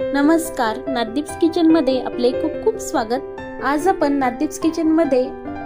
नमस्कार नादीप्स किचनमध्ये आपले खूप खूप स्वागत. आज आपण नादीप्स किचनमध्ये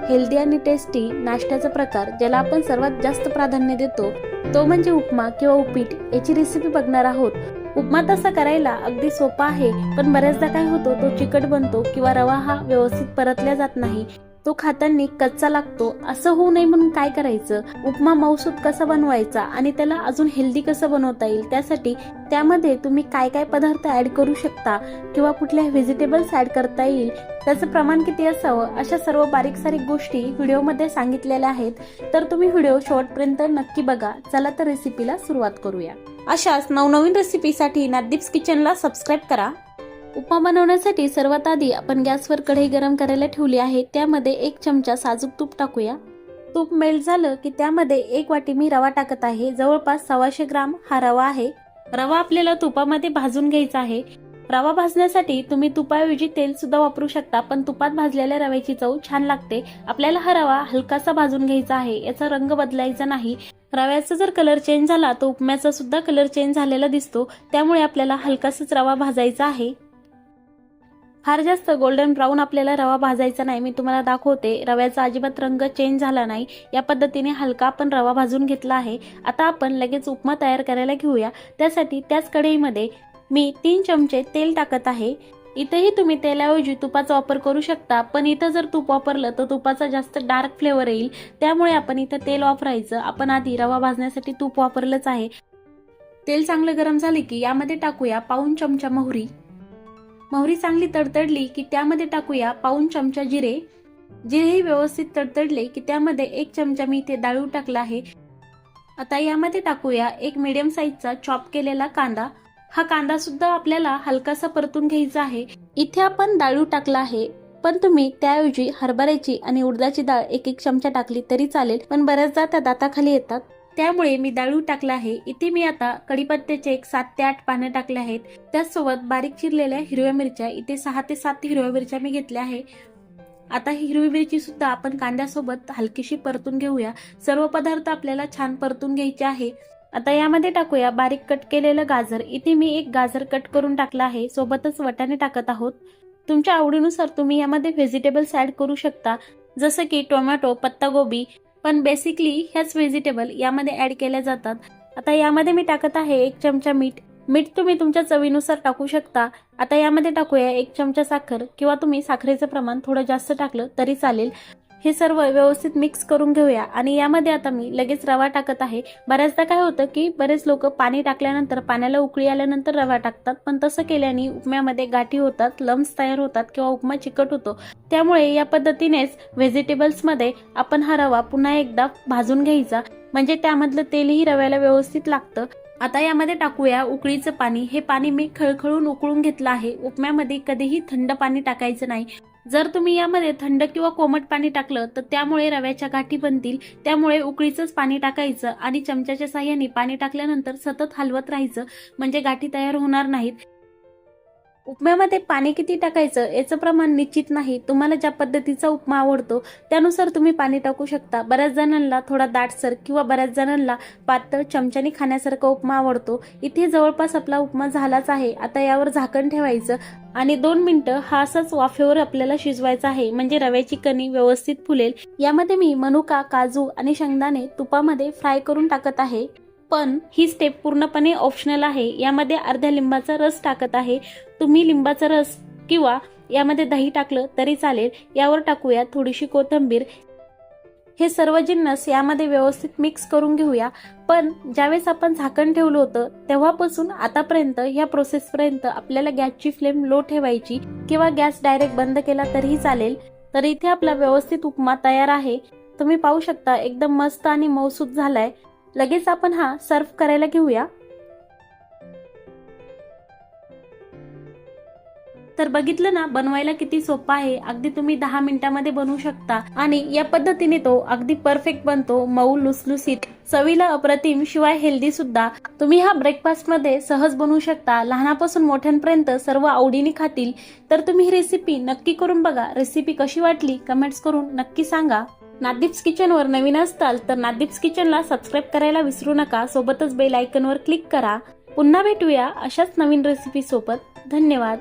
हेल्दी आणि टेस्टी नाश्त्याचा प्रकार ज्याला आपण सर्वात जास्त प्राधान्य देतो तो म्हणजे उपमा किंवा उपीट याची रेसिपी बघणार आहोत. उपमा तसा करायला अगदी सोपा आहे पण बऱ्याचदा काय होतो तो चिकट बनतो किंवा रवा हा व्यवस्थित परतल्या जात नाही. तो खाताना कच्चा लागतो असं होऊ नये म्हणून काय करायचं? उपमा मौसूद कसा बनवायचा आणि त्याला अजून हेल्दी कसं बनवता येईल? त्यासाठी त्यामध्ये तुम्ही काय काय पदार्थ ऍड करू शकता किंवा कुठल्या व्हेजिटेबल्स ऍड करता येईल त्याचं प्रमाण किती असावं? अशा सर्व बारीक सारीक गोष्टी व्हिडिओमध्ये सांगितलेल्या आहेत. तर तुम्ही व्हिडिओ शेवटपर्यंत नक्की बघा. चला तर रेसिपीला सुरुवात करूया. अशाच नवनवीन रेसिपीसाठी नादीप्स किचनला सबस्क्राईब करा. उपमा बनवण्यासाठी सर्वात आधी आपण गॅसवर कढई गरम करायला ठेवली आहे. त्यामध्ये एक चमचा साजूक तूप टाकूया. तूप मेल्ट झालं की त्यामध्ये एक वाटी मी रवा टाकत आहे. जवळपास सव्वाशे ग्राम हा रवा आहे. रवा आपल्याला तुपामध्ये भाजून घ्यायचा आहे. रवा भाजण्यासाठी तुम्ही तुपाऐवजी तेल सुद्धा वापरू शकता पण तुपात भाजलेल्या रव्याची चव छान लागते. आपल्याला हा रवा हलकासा भाजून घ्यायचा आहे. याचा रंग बदलायचा नाही. रव्याचा जर कलर चेंज झाला तर उपम्याचा सुद्धा कलर चेंज झालेला दिसतो. त्यामुळे आपल्याला हलकासाच रवा भाजायचा आहे. फार जास्त गोल्डन ब्राऊन आपल्याला रवा भाजायचा नाही. मी तुम्हाला दाखवते रव्याचा अजिबात रंग चेंज झाला नाही. या पद्धतीने हलका आपण रवा भाजून घेतला आहे. आता आपण लगेच उपमा तयार करायला घेऊया. त्यासाठी त्याच कढईमध्ये मी तीन चमचे तेल टाकत आहे. इथेही तुम्ही तेलाऐवजी तुपाचा वापर करू शकता पण इथं जर तूप वापरलं तर तुपाचा जास्त डार्क फ्लेवर येईल. त्यामुळे आपण इथं तेल वापरायचं. आपण आधी रवा भाजण्यासाठी तूप वापरलंच आहे. तेल चांगलं गरम झाले की यामध्ये टाकूया पाऊन चमचा मोहरी. मोहरी चांगली तडतडली की त्यामध्ये टाकूया पाऊन चमचा जिरे. जिरेही व्यवस्थित तडतडले की त्यामध्ये एक चमचा मी इथे डाळू टाकला आहे. आता यामध्ये टाकूया एक मिडियम साईजचा चॉप केलेला कांदा. हा कांदा सुद्धा आपल्याला हलकासा परतून घ्यायचा आहे. इथे आपण डाळू टाकला आहे. पण तुम्ही त्याऐवजी हरभऱ्याची आणि उडदाची डाळ एक एक चमचा टाकली तरी चालेल. पण बऱ्याचदा त्या दाताखाली येतात. त्यामुळे मी डाळू टाकला आहे. इथे मी आता कडीपत्त्याचे एक सात ते आठ पानं टाकले आहेत. त्याचसोबत बारीक चिरलेल्या हिरव्या मिरच्या इथे सहा ते सात हिरव्या मिरच्या मी घेतल्या आहे. आता ही हिरवी मिरची सुद्धा आपण कांद्यासोबत हलकीशी परतून घेऊया. सर्व पदार्थ आपल्याला छान परतून घ्यायचे आहे. आता यामध्ये टाकूया बारीक कट केलेलं गाजर. इथे मी एक गाजर कट करून टाकला आहे. सोबतच वटाणे टाकत आहोत. तुमच्या आवडीनुसार तुम्ही यामध्ये व्हेजिटेबल्स ऍड करू शकता. जसं की टोमॅटो पत्तागोबी पण बेसिकली ह्याच व्हेजिटेबल यामध्ये ऍड केल्या जातात. आता यामध्ये मी टाकत आहे एक चमचा मीठ. मीठ तुम्ही तुमच्या चवीनुसार टाकू शकता. आता यामध्ये टाकूया एक चमचा साखर किंवा तुम्ही साखरेचं प्रमाण थोडं जास्त टाकलं तरी चालेल. हे सर्व व्यवस्थित मिक्स करून घेऊया. आणि यामध्ये आता मी लगेच रवा टाकत आहे. बऱ्याचदा काय होतं की बरेच लोक पाणी टाकल्यानंतर पाण्याला उकळी आल्यानंतर रवा टाकतात. पण तसं केल्याने उपम्यामध्ये गाठी होतात लम्स तयार होतात किंवा उपमा चिकट होतो. त्यामुळे या पद्धतीनेच व्हेजिटेबल्समध्ये आपण हा रवा पुन्हा एकदा भाजून घ्यायचा. म्हणजे त्यामधलं तेलही रव्याला व्यवस्थित लागतं. आता यामध्ये टाकूया उकळीचं पाणी. हे पाणी मी खळखळून उकळून घेतलं आहे. उपम्यामध्ये कधीही थंड पाणी टाकायचं नाही. जर तुम्ही यामध्ये थंड किंवा कोमट पाणी टाकलं तर त्यामुळे रव्याच्या गाठी बनतील. त्यामुळे उकळीचंच पाणी टाकायचं आणि चमच्याच्या साह्याने पाणी टाकल्यानंतर सतत हलवत राहायचं. म्हणजे गाठी तयार होणार नाहीत. उपम्यामध्ये पाणी किती टाकायचं याचं प्रमाण निश्चित नाही. तुम्हाला ज्या पद्धतीचा उपमा आवडतो त्यानुसार तुम्ही पाणी टाकू शकता. बऱ्याच जणांना थोडा दाटसर किंवा बऱ्याच जणांना पातळ चमच्याने खाण्यासारखा उपमा आवडतो. इथे जवळपास आपला उपमा झालाच आहे. आता यावर झाकण ठेवायचं आणि दोन मिनिटं हा असाच वाफेवर आपल्याला शिजवायचा आहे. म्हणजे रव्याची कणी व्यवस्थित फुलेल. यामध्ये मी मनुका काजू आणि शेंगदाणे तुपामध्ये फ्राय करून टाकत आहे. पण ही स्टेप पूर्णपणे ऑप्शनल आहे. यामध्ये अर्ध्या लिंबाचा रस टाकत आहे. तुम्ही लिंबाचा रस किंवा यामध्ये दही टाकलं तरी चालेल. यावर टाकूया थोडीशी कोथिंबीर. हे सर्व जिन्नस यामध्ये व्यवस्थित मिक्स करून घेऊया. पण ज्यावेळेस आपण झाकण ठेवलं होतं तेव्हापासून आतापर्यंत ह्या प्रोसेसपर्यंत आपल्याला गॅसची फ्लेम लो ठेवायची किंवा गॅस डायरेक्ट बंद केला तरीही चालेल. तर इथे आपला व्यवस्थित उपमा तयार आहे. तुम्ही पाहू शकता एकदम मस्त आणि मौसूद झालाय. लगेच आपण हा सर्व करायला घेऊया. तर बघितलं ना बनवायला किती सोपा आहे. अगदी तुम्ही दहा मिनिटामध्ये बनवू शकता. आणि या पद्धतीने तो अगदी परफेक्ट बनतो. मऊ लुसलुसीत चवीला अप्रतिम शिवाय हेल्दी सुद्धा. तुम्ही हा ब्रेकफास्टमध्ये सहज बनवू शकता. लहानापासून मोठ्यांपर्यंत सर्व आवडीने खातील. तर तुम्ही ही रेसिपी नक्की करून बघा. रेसिपी कशी वाटली कमेंट्स करून नक्की सांगा. नादीप्स किचनवर नवीन असताल तर नादीप्स किचनला सबस्क्राईब करायला विसरू नका. सोबतच बेल आयकनवर क्लिक करा. पुन्हा भेटूया अशाच नवीन रेसिपी सोबत. धन्यवाद.